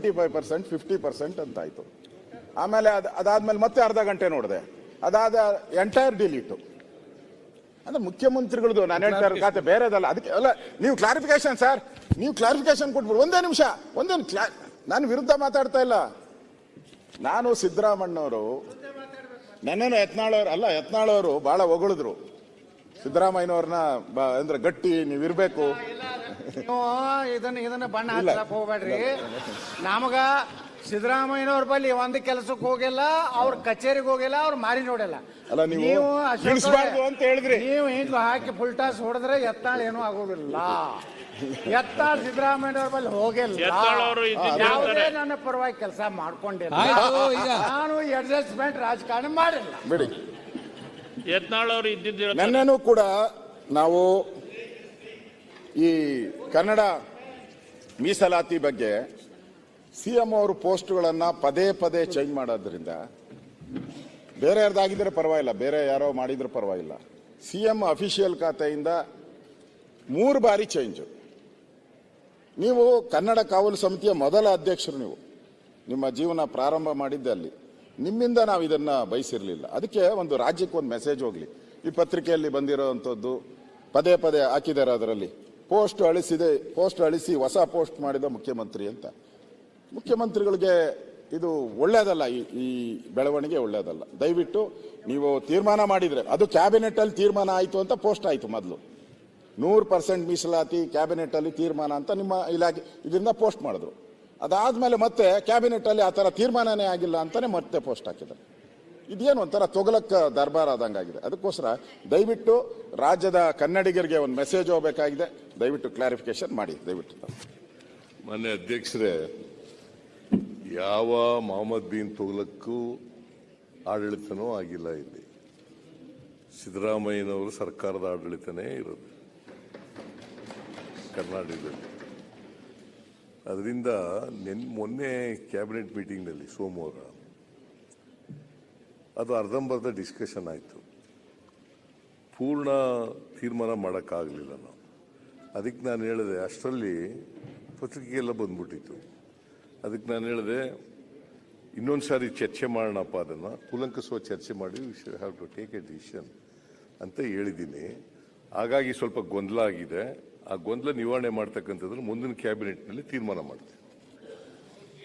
Twenty five percent fifty percent ಅಂತ ಆಯ್ತು ಆಮೇಲೆ ಅದು, ಅದಾದ್ಮೇಲೆ ಮತ್ತೆ ಅರ್ಧ ಗಂಟೆ ನೋಡಿದೆ. ಅದಾದ ಎಂಟೈರ್ ಡಿಲೀಟು ಅಂದ್ರೆ ಮುಖ್ಯಮಂತ್ರಿಗಳದು ನಾನು ಹೇಳ್ತಾ ಖಾತೆ ಬೇರೆದಲ್ಲ, ಅದಕ್ಕೆ ಅಲ್ಲ, ನೀವು ಕ್ಲಾರಿಫಿಕೇಶನ್ ಸರ್ ನೀವು ಕ್ಲಾರಿಫಿಕೇಶನ್ ಕೊಟ್ಬಿಡು, ಒಂದೇ ನಿಮಿಷ, ಒಂದೇ ಕ್ಲಾ, ನಾನು ವಿರುದ್ಧ ಮಾತಾಡ್ತಾ ಇಲ್ಲ. ನಾನು ಸಿದ್ದರಾಮಣ್ಣವರು ನನ್ನನ್ನು ಯತ್ನಾಳವ್ರು ಅಲ್ಲ ಯತ್ನಾಳವರು ಭಾಳ ಹೊಗಳಿದ್ರು. ಸಿದ್ದರಾಮಯ್ಯನವ್ರನ್ನ ಬ- ಅಂದ್ರೆ ಗಟ್ಟಿ ನೀವಿರ್ಬೇಕು ನೀವು ಇದನ್ನ ಇದನ್ನ ಬಣ್ಣ ಇಲ್ಲ. ಹಚ್ಚಲಕ್ ಹೋಗ್ಬೇಡ್ರಿ. ನಮಗ ಸಿದ್ದರಾಮಯ್ಯನವ್ರ ಬಳಿ ಒಂದ್ ಕೆಲಸಕ್ಕೆ ಹೋಗಿಲ್ಲ ಅವ್ರ ಕಚೇರಿಗೆ ಹೋಗಿಲ್ಲ ಅವ್ರ ಮಾರಿ ನೋಡಿಲ್ಲ. ಅಲ್ಲ, ನೀವು ಅಶೋಕ್ ಇಳಿಸ್ಬಾರ್ದು ಅಂತ ಹೇಳಿದ್ರಿ. ನೀವು ಹಿಂಗ್ ಹಾಕಿ ಫುಲ್ ಟಾಸ್ ಹೊಡೆದ್ರೆ ಎತ್ತಾಳ ಏನೂ ಆಗೋದಿಲ್ಲ. ಎತ್ತಾಳ ಸಿದ್ದರಾಮಯ್ಯನವ್ರ ಬಳಿ ಹೋಗಿಲ್ಲ. ಯತ್ನಾಳ್ ಅವರು ಇದ್ದಿದ್ದು ಯಾವುದೇ ಹೇಳ್ತಾರೆ. ನನ್ನ ಪರವಾಗಿ ಕೆಲಸ ಮಾಡ್ಕೊಂಡಿಲ್ಲ. ಆಯ್ತು, ಈಗ. ನಾನು ಅಡ್ಜಸ್ಟ್ಮೆಂಟ್ ರಾಜಕಾರಣ ಮಾಡಿಲ್ಲ. ಬಿಡಿ. ಯತ್ನಾಳ್. ಕೂಡ ನಾವು ಈ ಕನ್ನಡ ಮೀಸಲಾತಿ ಬಗ್ಗೆ ಸಿ ಎಂ ಅವರು ಪೋಸ್ಟ್ಗಳನ್ನ ಪದೇ ಪದೇ ಚೇಂಜ್ ಮಾಡೋದ್ರಿಂದ ಬೇರೆ ಯಾರ್ದಾಗಿದ್ರೆ ಪರವಾಗಿಲ್ಲ, ಬೇರೆ ಯಾರೋ ಮಾಡಿದ್ರೆ ಪರವಾಗಿಲ್ಲ. ಸಿ ಎಂ ಅಫಿಷಿಯಲ್ ಖಾತೆಯಿಂದ ಮೂರು ಬಾರಿ ಚೇಂಜ್. ನೀವು ಕನ್ನಡ ಕಾವಲು ಸಮಿತಿಯ ಮೊದಲ ಅಧ್ಯಕ್ಷರು ನೀವು. ನಿಮ್ಮ ಜೀವನ ಪ್ರಾರಂಭ ಮಾಡಿದ್ದೆ ಅಲ್ಲಿ. ನಿಮ್ಮಿಂದ ನಾವು ಇದನ್ನು ಬಯಸಿರಲಿಲ್ಲ. ಅದಕ್ಕೆ ಒಂದು ರಾಜ್ಯಕ್ಕೆ ಒಂದು ಮೆಸೇಜ್ ಹೋಗಲಿ. ಈ ಪತ್ರಿಕೆಯಲ್ಲಿ ಬಂದಿರೋವಂಥದ್ದು ಪದೇ ಪದೇ ಹಾಕಿದ್ದಾರೆ ಅದರಲ್ಲಿ. ಪೋಸ್ಟ್ ಅಳಿಸಿದೆ ಪೋಸ್ಟ್ ಅಳಿಸಿ ಹೊಸ ಪೋಸ್ಟ್ ಮಾಡಿದ ಮುಖ್ಯಮಂತ್ರಿ ಅಂತ. ಮುಖ್ಯಮಂತ್ರಿಗಳಿಗೆ ಇದು ಒಳ್ಳೆಯದಲ್ಲ ಈ ಈ ಬೆಳವಣಿಗೆ ಒಳ್ಳೆಯದಲ್ಲ ದಯವಿಟ್ಟು ನೀವು ತೀರ್ಮಾನ ಮಾಡಿದರೆ, ಅದು ಕ್ಯಾಬಿನೆಟಲ್ಲಿ ತೀರ್ಮಾನ ಆಯಿತು ಅಂತ ಪೋಸ್ಟ್ ಆಯಿತು ಮೊದಲು. ನೂರು ಪರ್ಸೆಂಟ್ ಮೀಸಲಾತಿ ಕ್ಯಾಬಿನೆಟಲ್ಲಿ ತೀರ್ಮಾನ ಅಂತ ನಿಮ್ಮ ಇಲಾಖೆ ಇದರಿಂದ ಪೋಸ್ಟ್ ಮಾಡಿದ್ರು. ಅದಾದ್ಮೇಲೆ ಮತ್ತೆ ಕ್ಯಾಬಿನೆಟ್ ಅಲ್ಲಿ ಆ ಥರ ತೀರ್ಮಾನನೇ ಆಗಿಲ್ಲ ಅಂತಾನೆ ಮತ್ತೆ ಪೋಸ್ಟ್ ಹಾಕಿದ್ದಾರೆ. ಇದೇನು ಒಂಥರ ತೊಗಲಕ್ಕ ದರ್ಬಾರ್ ಆದಂಗಾಗಿದೆ ಅದಕ್ಕೋಸ್ಕರ ದಯವಿಟ್ಟು ರಾಜ್ಯದ ಕನ್ನಡಿಗರಿಗೆ ಒಂದು ಮೆಸೇಜ್ ಹೋಗಬೇಕಾಗಿದೆ. ದಯವಿಟ್ಟು ಕ್ಲಾರಿಫಿಕೇಶನ್ ಮಾಡಿ, ದಯವಿಟ್ಟು. ಮೊನ್ನೆ ಅಧ್ಯಕ್ಷರೇ, ಯಾವ ಮೊಹಮ್ಮದ್ ಬಿನ್ ತುಗ್ಲಕ್ಕೂ ಆಡಳಿತನೂ ಆಗಿಲ್ಲ ಇಲ್ಲಿ. ಸಿದ್ದರಾಮಯ್ಯನವರು ಸರ್ಕಾರದ ಆಡಳಿತನೇ ಇರೋದು. ಕರ್ನಾಟಕದಲ್ಲಿ. ಅದರಿಂದ ನೆನ್, ಮೊನ್ನೆ ಕ್ಯಾಬಿನೆಟ್ ಮೀಟಿಂಗ್ನಲ್ಲಿ ಸೋಮವಾರ ಅದು ಅರ್ಧಂಬರ್ಧ ಡಿಸ್ಕಷನ್ ಆಯಿತು. ಪೂರ್ಣ ತೀರ್ಮಾನ ಮಾಡೋಕ್ಕಾಗಲಿಲ್ಲ ನಾವು. ಅದಕ್ಕೆ ನಾನು ಹೇಳಿದೆ, ಅಷ್ಟರಲ್ಲಿ ಪತ್ರಿಕೆಗೆಲ್ಲ ಬಂದ್ಬಿಟ್ಟಿತ್ತು. ಅದಕ್ಕೆ ನಾನು ಹೇಳಿದೆ, ಇನ್ನೊಂದು ಸಾರಿ ಚರ್ಚೆ ಮಾಡೋಣಪ್ಪ ಅದನ್ನು ಕುಲಂಕಸುವ ಚರ್ಚೆ ಮಾಡಿ we have to take a decision ಅಂತ ಹೇಳಿದ್ದೀನಿ. ಹಾಗಾಗಿ ಸ್ವಲ್ಪ ಗೊಂದಲ ಆಗಿದೆ. ಆ ಗೊಂದಲ ನಿವಾರಣೆ ಮಾಡ್ತಕ್ಕಂಥದ್ದು ಮುಂದಿನ ಕ್ಯಾಬಿನೆಟ್ನಲ್ಲಿ ತೀರ್ಮಾನ ಮಾಡ್ತೀವಿ.